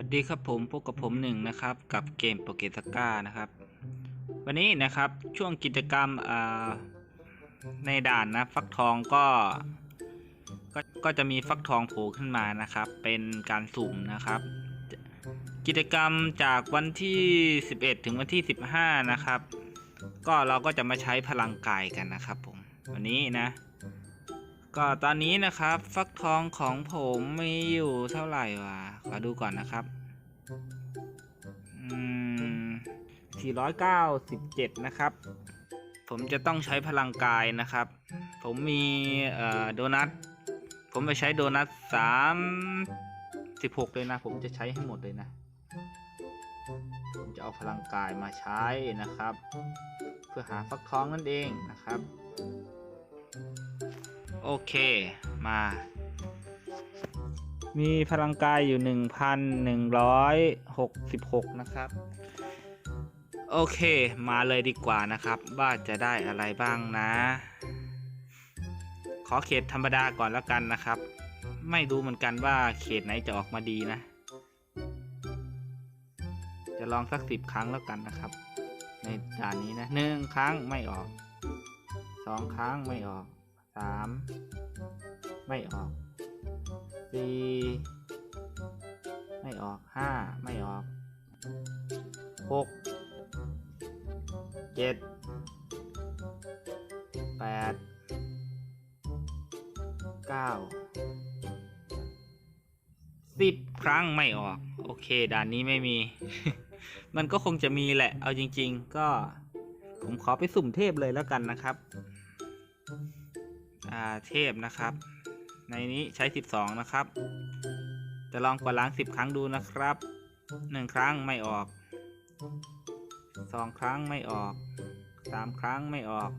วัสดีครับผมพบกับผมหนึ่งนะครับกับเกมโปเกสก้านะครับ วันนี้นะครับช่วงกิจกรรมในด่านนะฟักทองก็ก็ก็จะมีฟักทองโผล่ขึ้นมานะครับ เป็นการสุ่มนะครับ กิจกรรมจากวันที่ 11 ถึงวันที่ 15 นะครับ ก็เราก็จะมาใช้พลังกายกันนะครับผมวันนี้นะ ก็ตอนนี้นะครับ ฟักทองของผมมีอยู่เท่าไหร่วะขอดูก่อนนะครับอืม497 นะครับ ผมจะต้องใช้พลังกายนะครับ ผมมีโดนัท ผมไปใช้โดนัทสามสิบหกเลยนะ ผมจะใช้ให้หมดเลยนะ ผมจะเอาพลังกายมาใช้นะครับ เพื่อหาฟักทองนั่นเองนะครับ โอเค มา มีพลังกายอยู่ 1,166 นะครับ โอเค มาเลยดีกว่านะครับ ว่าจะได้อะไรบ้างนะ ขอเขตธรรมดาก่อนแล้วกันนะครับ ไม่รู้เหมือนกันว่าเขตไหนจะออกมาดีนะ จะลองสักสิบครั้งแล้วกันนะครับ ในด่านนี้นะหนึ่งครั้งไม่ออกสองครั้งไม่ออก สามไม่ออกสี่ไม่ออกห้าไม่ออกหกเจ็ดแปดเก้าสิบครั้งไม่ออก โอเคด่านนี้ไม่มี มันก็คงจะมีแหละ เอาจริง ๆ ก็ผมขอไปสุ่มเทพเลยแล้วกันนะครับ อ่าเทพนะครับ ในนี้ใช้ 12 นะครับ จะลองกดล้าง 10 ครั้งดูนะครับ 1 ครั้งไม่ออก 2 ครั้งไม่ออก 3 ครั้งไม่ออก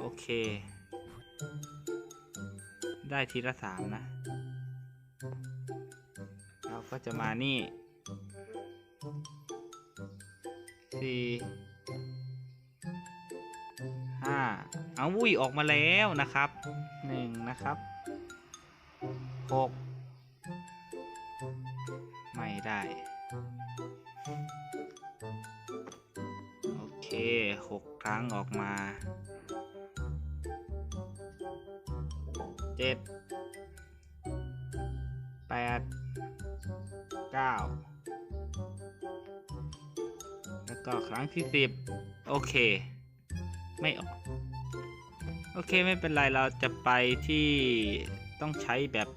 โอเค ได้ทีละ 3 นะ เราก็จะมานี่สี่ห้า เอาวุ้ยออกมาแล้วนะครับหนึ่งนะครับหกไม่ได้โอเคหกครั้งออกมาเจ็ดแปดเก้าแล้วก็ครั้งที่สิบโอเค ไม่ออก โอเคไม่เป็นไรเราจะไปที่ต้องใช้แบบ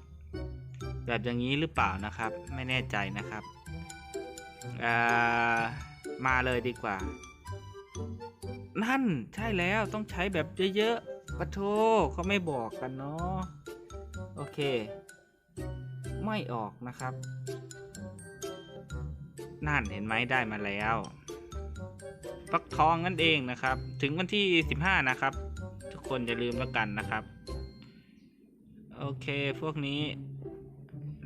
แบบอย่างนี้หรือเปล่านะครับ ไม่แน่ใจนะครับามาเลยดีกว่า นั่นใช่แล้วต้องใช้แบบเยอะๆปะโทเขาไม่บอกกันเนาะโอเค ไม่ออกนะครับ นั่นเห็นไหมได้มาแล้วฟักทองนั่นเองนะครับ ถึงวันที่ 15 นะครับ คนอย่าลืมแล้วกันนะครับ โอเคพวกนี้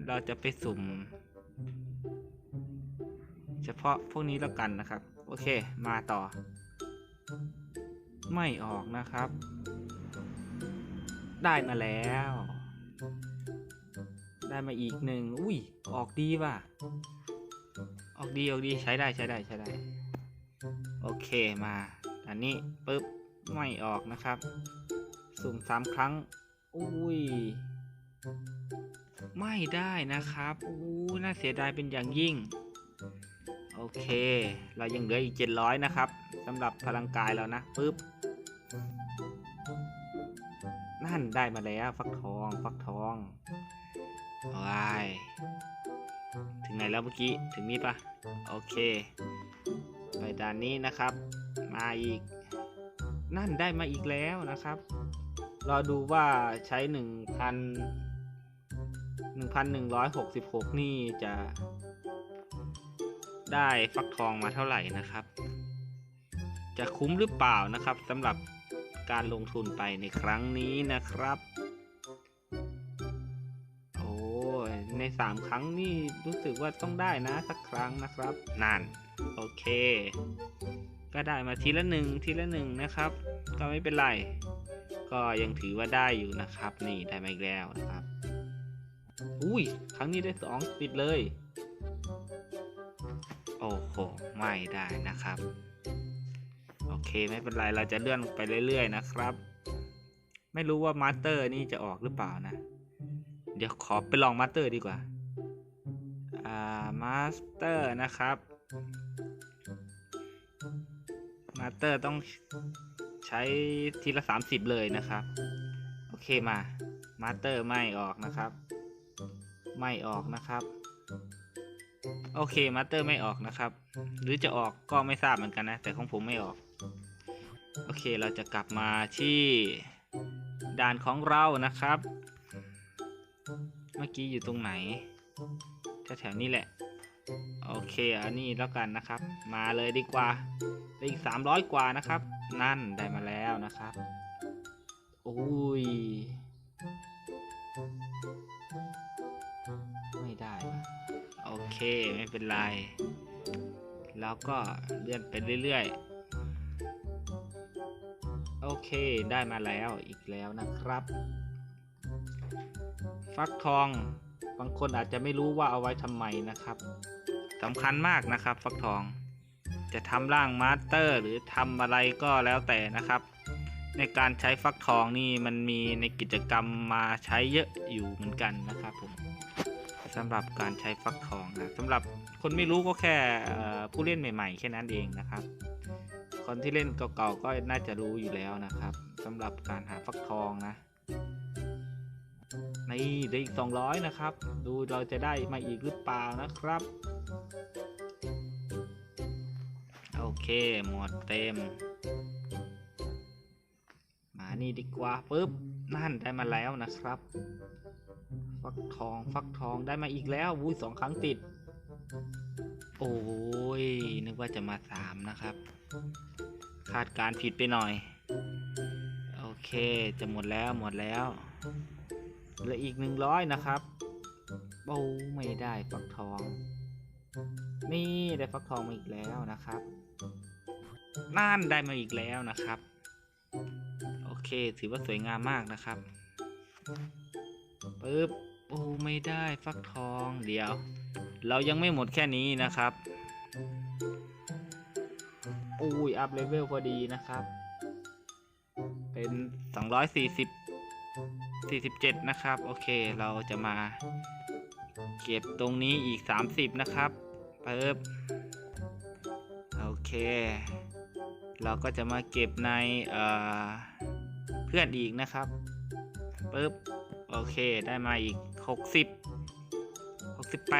เราจะไปสุ่ม เฉพาะพวกนี้แล้วกันนะครับ โอเคมาต่อ ไม่ออกนะครับ ได้มาแล้ว ได้มาอีกหนึ่งอุ้ย ออกดีว่ะ ออกดีออกดีใช้ได้ใช้ได้ใช้ได้ โอเคมาอันนี้ปึ๊บ ไม่ออกนะครับ สุ่มสามครั้ง อุ้ย ไม่ได้นะครับอู้น่าเสียดายเป็นอย่างยิ่ง โอเค เรายังเหลืออีก 700 นะครับสำหรับพลังกายแล้วนะปึ๊บนั่นได้มาแล้วฟักทองฟักทองว้ายถึงไหนแล้วเมื่อกี้ ถึงนี้ปะโอเคไปด่านนี้นะครับ มาอีก นั่นได้มาอีกแล้วนะครับ รอดูว่าใช้1,000 1,166นี่จะ ได้ฟักทองมาเท่าไหร่นะครับ จะคุ้มหรือเปล่านะครับสำหรับการลงทุนไปในครั้งนี้นะครับโอ้ใน 3 ครั้งนี่รู้สึกว่าต้องได้นะสักครั้งนะครับ นั่น โอเค ก็ได้มาทีละหนึ่งทีละหนึ่งนะครับ ก็ไม่เป็นไร ก็ยังถือว่าได้อยู่นะครับ นี่ได้มาอีกแล้วนะครับ อุ้ยครั้งนี้ได้สองติดเลย โอ้โหไม่ได้นะครับ โอเคไม่เป็นไรเราจะเลื่อนไปเรื่อยๆนะครับ ไม่รู้ว่ามาสเตอร์นี่จะออกหรือเปล่านะ เดี๋ยวขอไปลองมาสเตอร์ดีกว่า อ่ามาสเตอร์นะครับ มาสเตอร์ต้องใช้ทีละ 30 เลยนะครับ โอเคมามาสเตอร์ไม่ออกนะครับ ไม่ออกนะครับ โอเคมาสเตอร์ไม่ออกนะครับ หรือจะออกก็ไม่ทราบเหมือนกันนะ แต่ของผมไม่ออก โอเคเราจะกลับมาที่ด่านของเรานะครับ เมื่อกี้อยู่ตรงไหนแถวๆนี้แหละ โอเคอันนี้แล้วกันนะครับ มาเลยดีกว่าได้อีก300กว่านะครับ นั่นได้มาแล้วนะครับโอ้ยไม่ได้โอเคไม่เป็นไร แล้วก็เลื่อนไปเรื่อยๆ โอเคได้มาแล้วอีกแล้วนะครับ ฟักทองบางคนอาจจะไม่รู้ว่าเอาไว้ทำไมนะครับ สำคัญมากนะครับฟักทอง จะทำร่างมาสเตอร์ หรือทำอะไรก็แล้วแต่นะครับ ในการใช้ฟักทองนี่มันมีในกิจกรรมมาใช้เยอะอยู่เหมือนกันนะครับผมสำหรับการใช้ฟักทองนะสำหรับคนไม่รู้ก็แค่ผู้เล่นใหม่ ๆ แค่นั้นเองนะครับ คนที่เล่นเก่าๆก็น่าจะรู้อยู่แล้วนะครับสำหรับการหาฟักทองนะนี่ได้อีก 200 นะครับ ดูเราจะได้มาอีกหรือเปล่านะครับ โอเค หมดเต็ม มานี่ดีกว่าปึ๊บ นั่นได้มาแล้วนะครับ ฟักทองฟักทองได้มาอีกแล้ววุ้ยสองครั้งติด โอ้ย นึกว่าจะมาสามนะครับ คาดการผิดไปหน่อย โอเค จะหมดแล้วหมดแล้วเหลืออีกหนึ่งร้อยนะครับโอ้ไม่ได้ฟักทอง นี่ได้ฟักทองมาอีกแล้วนะครับนั่นได้มาอีกแล้วนะครับ โอเค ถือว่าสวยงามมากนะครับปึ๊บโอ้ไม่ได้ฟักทองเดี๋ยว เรายังไม่หมดแค่นี้นะครับอุ้ยอัพเลเวลพอดีนะครับ เป็น 240 47 นะครับ โอเคเราจะมา เก็บตรงนี้อีก 30 นะครับ ปึ๊บโอเค เราก็จะมาเก็บในเเพื่อนอีกนะครับปึ๊บโอเคได้มาอีก 60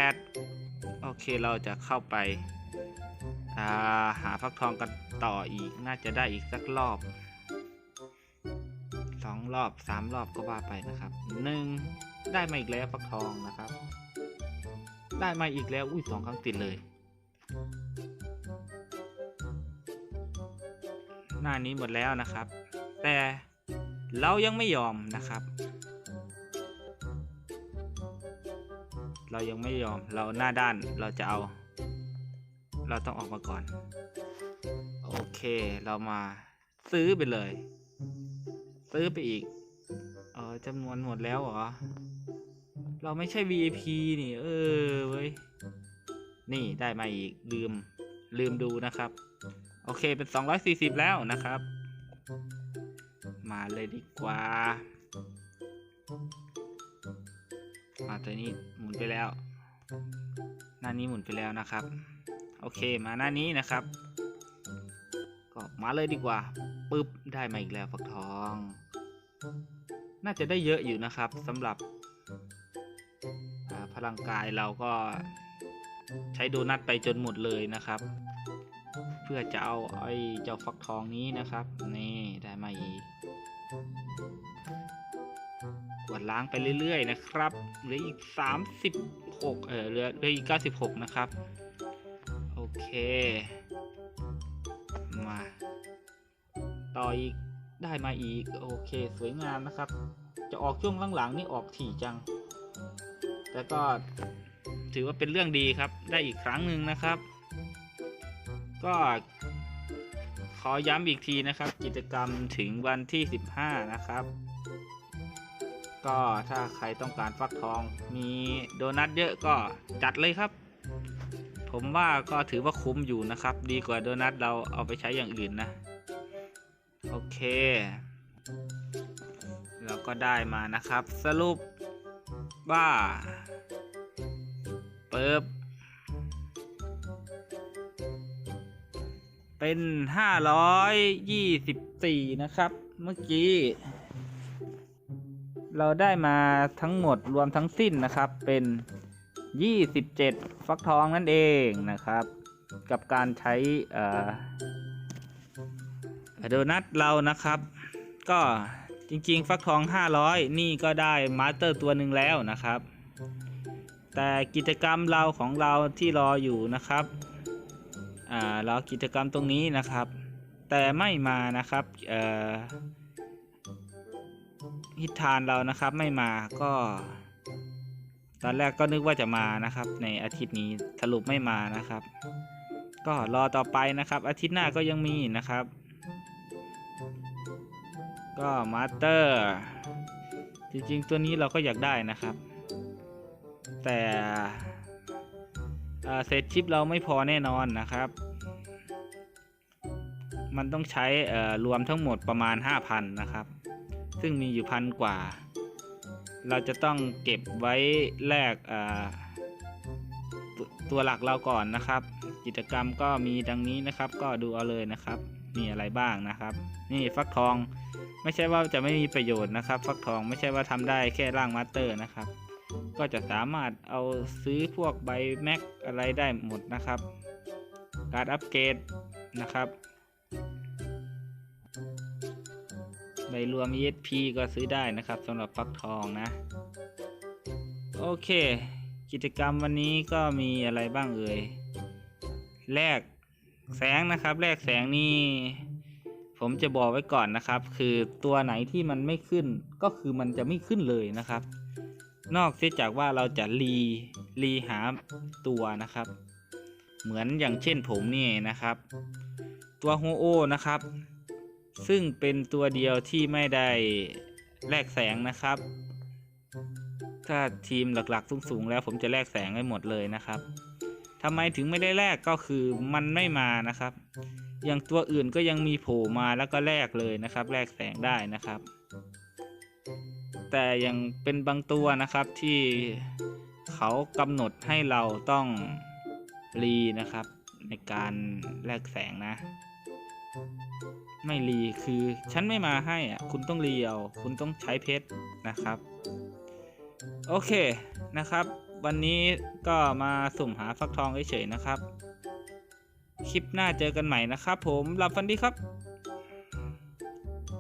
68 โอเคเราจะเข้าไปาหาฟักทองกันต่ออีกน่าจะได้อีกสักรอบสองรอบสามรอบก็ว่าไปนะครับหนึ่งได้มาอีกแล้วฟักทองนะครับ ได้มาอีกแล้ว อุ้ยสองครั้งติดเลย หน้านี้หมดแล้วนะครับ แต่เรายังไม่ยอมนะครับ เรายังไม่ยอม เราหน้าด้านเราจะเอา เราต้องออกมาก่อน โอเค เรามาซื้อไปเลย ซื้อไปอีก เออจำนวนหมดแล้วเหรอ เราไม่ใช่ VIP นี่ เออเว้ย นี่ได้มาอีก ลืม ลืมดูนะครับ โอเคเป็น 240 แล้วนะครับ มาเลยดีกว่ามาตัวนี้หมุนไปแล้ว หน้านี้หมุนไปแล้วนะครับ โอเคมาหน้านี้นะครับ ก็มาเลยดีกว่าปึ๊บได้มาอีกแล้วฟักทอง น่าจะได้เยอะอยู่นะครับสำหรับ พลังกายเราก็ใช้โดนัทไปจนหมดเลยนะครับ เพื่อจะเอาไอ้เจ้าฟักทองนี้นะครับ นี่ได้มาอีกกวดล้างไปเรื่อย ๆ นะครับเหลืออีก 36 เออเหลือเหลืออีก 96 นะครับ โอเค มา ต่ออีกได้มาอีก โอเค สวยงามนะครับ จะออกช่วงหลัง ๆ นี่ออกถี่จัง แต่ก็ถือว่าเป็นเรื่องดีครับ ได้อีกครั้งหนึ่งนะครับ ก็ขอย้ำอีกทีนะครับ กิจกรรมถึงวันที่ 15 นะครับ ก็ถ้าใครต้องการฟักทอง มีโดนัทเยอะก็จัดเลยครับ ผมว่าก็ถือว่าคุ้มอยู่นะครับ ดีกว่าโดนัทเราเอาไปใช้อย่างอื่นนะ โอเค เราก็ได้มานะครับ สรุป ว่าเปิบเป็น524นะครับ เมื่อกี้ เราได้มาทั้งหมดรวมทั้งสิ้นนะครับ เป็น27ฟักทองนั่นเองนะครับ กับการใช้อ่อโดนัทเรานะครับ ก็ จริงๆ ฟักทอง 500 นี่ก็ได้มาสเตอร์ตัวหนึ่งแล้วนะครับ แต่กิจกรรมเราของเราที่รออยู่นะครับอ่ารอกิจกรรมตรงนี้นะครับ แต่ไม่มานะครับเอ่อฮิตทานเรานะครับไม่มาก็ ตอนแรกก็นึกว่าจะมานะครับ ในอาทิตย์นี้สรุปไม่มานะครับ ก็รอต่อไปนะครับ อาทิตย์หน้าก็ยังมีนะครับ ก็มาสเตอร์ จริงๆ ตัวนี้เราก็อยากได้นะครับ แต่เอ่อเศษชิปเราไม่พอแน่นอนนะครับ มันต้องใช้รวมทั้งหมดประมาณ 5,000 นะครับ ซึ่งมีอยู่พันกว่า เราจะต้องเก็บไว้แลกตัวหลักเราก่อนนะครับ กิจกรรมก็มีดังนี้นะครับ ก็ดูเอาเลยนะครับ มีอะไรบ้างนะครับ นี่ฟักทอง ไม่ใช่ว่าจะไม่มีประโยชน์นะครับ ฟักทองไม่ใช่ว่าทำได้แค่ร่างมาสเตอร์นะครับ ก็จะสามารถเอาซื้อพวกใบแม็กอะไรได้หมดนะครับ การอัปเกรดนะครับ ใบรวม ESP ก็ซื้อได้นะครับสำหรับฟักทองนะ โอเค กิจกรรมวันนี้ก็มีอะไรบ้างเอ่ยแลกแสงนะครับแลกแสงนี่ ผมจะบอกไว้ก่อนนะครับ คือตัวไหนที่มันไม่ขึ้นก็คือมันจะไม่ขึ้นเลยนะครับ นอกเสียจากว่าเราจะรีรีหาตัวนะครับ เหมือนอย่างเช่นผมนี่นะครับ ตัวโฮโอนะครับ ซึ่งเป็นตัวเดียวที่ไม่ได้แลกแสงนะครับ ถ้าทีมหลักๆสูงๆแล้วผมจะแลกแสงให้หมดเลยนะครับทำไมถึงไม่ได้แลกก็คือมันไม่มานะครับ อย่างตัวอื่นก็ยังมีโผล่มาแล้วก็แลกเลยนะครับแลกแสงได้นะครับ แต่ยังเป็นบางตัวนะครับที่เขากำหนดให้เราต้องรีนะครับในการแลกแสงนะ ไม่รีคือฉันไม่มาให้อะคุณต้องรีเอาคุณต้องใช้เพชรนะครับ โอเคนะครับ วันนี้ก็มาสุ่มหาฟักทองเฉยๆนะครับ คลิปหน้าเจอกันใหม่นะครับผมหลับฝันดีครับ